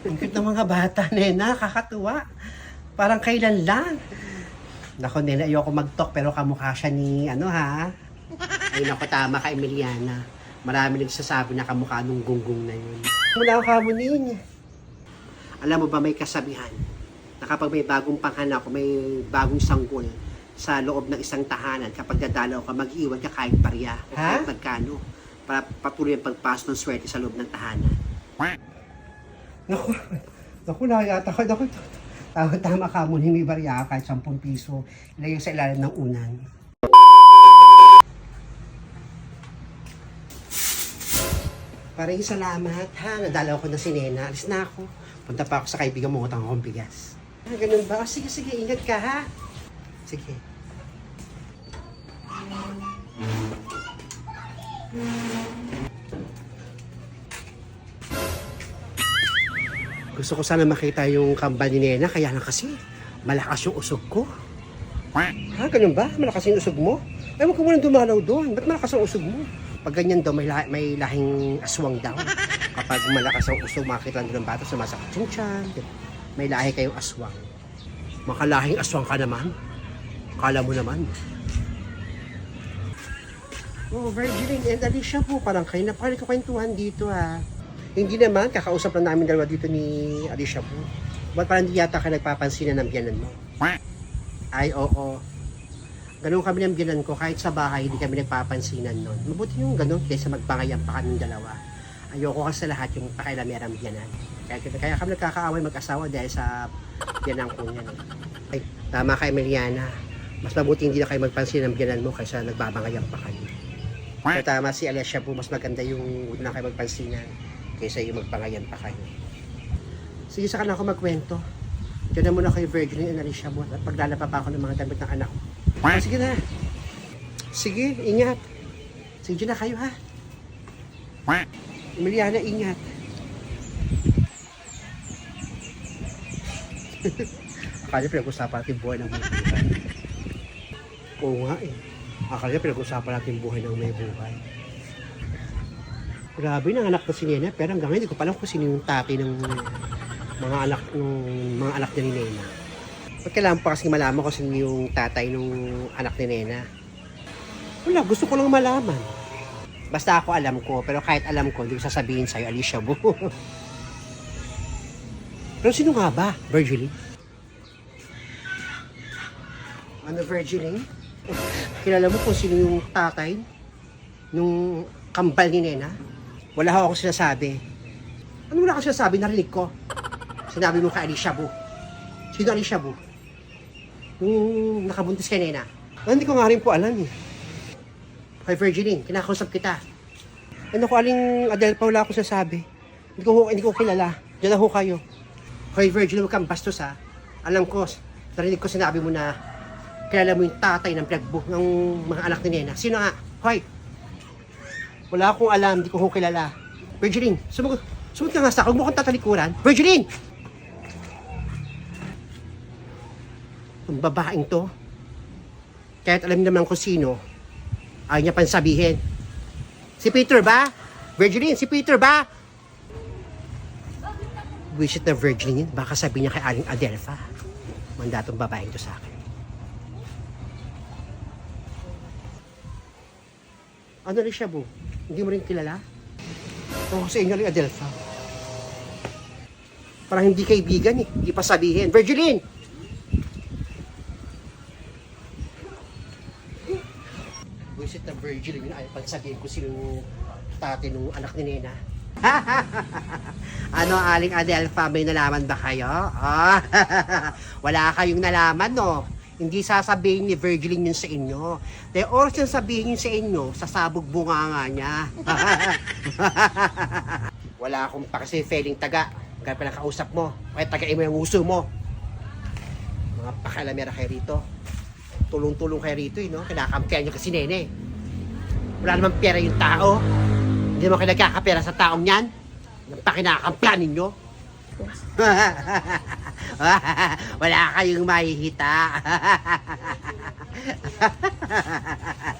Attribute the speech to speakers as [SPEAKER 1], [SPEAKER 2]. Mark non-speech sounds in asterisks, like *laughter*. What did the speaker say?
[SPEAKER 1] Ang cute ng mga bata, nena. Kakatuwa. Parang kailan lang. Nako, nena, ayoko mag-talk pero kamukha siya ni, ano ha? Ay, nako, tama ka, Emiliana. Marami nagsasabi na kamukha nung gunggong na yun. Mula ka mo niya. Alam mo ba may kasabihan na kapag may bagong panghanak o may bagong sanggol sa loob ng isang tahanan, kapag dadalaw ka, mag-iwan ka kahit parya o kahit magkano para patuloy ang pagpasok ng swerte sa loob ng tahanan. Naku, naku, nakayata ko. Naku, tama, tama ka mo, hindi barya kahit 10 piso. Ilagay sa ilalim ng unan. Paring salamat ha, nadalaw ko na si Nena. Alis na ako. Punta pa ako sa kaibigan mo, utang akong bigas. Ah, ganun ba? Sige, sige, ingat ka ha. Sige. Gusto ko sana makita yung kambal ni Nena, kaya lang kasi malakas yung usog ko. Ha, ganun ba? Malakas yung usog mo? Ay, huwag ka muna dumalaw doon. Ba't malakas ang usog mo? Pag ganyan daw, may, la- may lahing aswang daw. Kapag malakas ang usog, makakita lang ng bata, sumasakit yung tiyan. May lahi kayong aswang. Makalahing aswang ka naman. Kala mo naman. Oh, Virgilin and Alicia po, parang kayo na parang kwentuhan dito ha. Hindi naman, kakausap lang namin dalawa dito ni Alicia po. Ba't parang hindi yata ka nagpapansin na ng biyanan mo? Ay, oo. Ganun kami ng biyanan ko, kahit sa bahay, hindi kami nagpapansinan nun. Mabuti yung ganun kaysa magpangayam pa kami dalawa. Ayoko kasi lahat yung pakilamerang biyanan. Kaya, kaya kami nagkakaaway mag-asawa dahil sa biyanan ko niyan. Ay, tama ka, Emiliana. Mas mabuti hindi na kayo magpansin ng biyanan mo kaysa nagbabangayam pa kayo. Pero tama si Alessia po, mas maganda yung na kayo magpansinan kaysa yung magpangayan pa kayo. Sige, saka na ako magkwento. Diyan na muna kayo Virgin and Alicia po at paglalaba pa ako ng mga damit ng anak ko. Ah, sige na. Sige, ingat. Sige na kayo ha. Emiliana, ingat. *laughs* Akala pinag-usapan natin buhay ng may buhay. Oo nga eh. Akala pinag-usapan natin buhay ng may buhay. Grabe na anak ko si Nena, pero hanggang ngayon hindi ko pa alam kung sino yung tatay ng mga anak ng mga anak ni Nena. Ba't kailangan pa kasi malaman ko sino yung tatay ng anak ni Nena? Wala, gusto ko lang malaman. Basta ako alam ko, pero kahit alam ko, hindi ko sasabihin sa'yo, Alicia Bo. *laughs* pero sino nga ba, Virgilie? Ano, Virgilie? Kilala mo kung sino yung tatay nung kambal ni Nena? Wala ako sinasabi. Ano wala ako sinasabi? Narinig ko. Sinabi mo kay Alicia Bu. Sino Alicia Bu? Yung nakabuntis kay Nena. Ah, hindi ko nga rin po alam eh. Kay Virgiline, kinakausap kita. Ano ko aling Adele pa wala ako sinasabi. Hindi ko, hindi ko kilala. Diyan na ho kayo. Kay Virgiline, huwag kang bastos ha. Alam ko, narinig ko sinabi mo na kilala mo yung tatay ng pinagbuh ng mga anak ni Nena. Sino nga? Hoy! Wala akong alam, hindi ko ho kilala. Virgiline, sumagot. Sumagot ka nga sa akin, huwag tatalikuran. Virgiline! Ang babaeng to, kahit alam naman kung sino, ayaw niya pang sabihin. Si Peter ba? Virgiline, si Peter ba? Visit na Virgiline, baka sabihin niya kay Aling Adelpha. Mandatong babaeng to sa akin. Ano rin siya, Bu? Hindi mo rin kilala? O sa inyo rin, Adelpha. Parang hindi kaibigan eh. Hindi pa sabihin. Virgiline! Visit na Virgiline, ay pagsabihin ko sino yung tate ng anak ni Nena. *laughs* ano, Aling Adelpha, may nalaman ba kayo? Ah, *laughs* wala kayong nalaman, no? Hindi sasabihin ni Virgiline yun sa inyo. The oras yung sabihin yun sa inyo, sasabog bunga nga niya. *laughs* wala akong pa kasi feeling taga. Kaya pa nakausap mo. Kaya tagain mo yung uso mo. Mga pakalamera kayo rito. Tulong-tulong kayo rito, eh, no? Kinakampihan nyo kasi nene. Wala namang pera yung tao. Hindi naman kayo sa taong yan. Ang pakinakampihan ninyo. *laughs* Wala kayong mahihita. *laughs*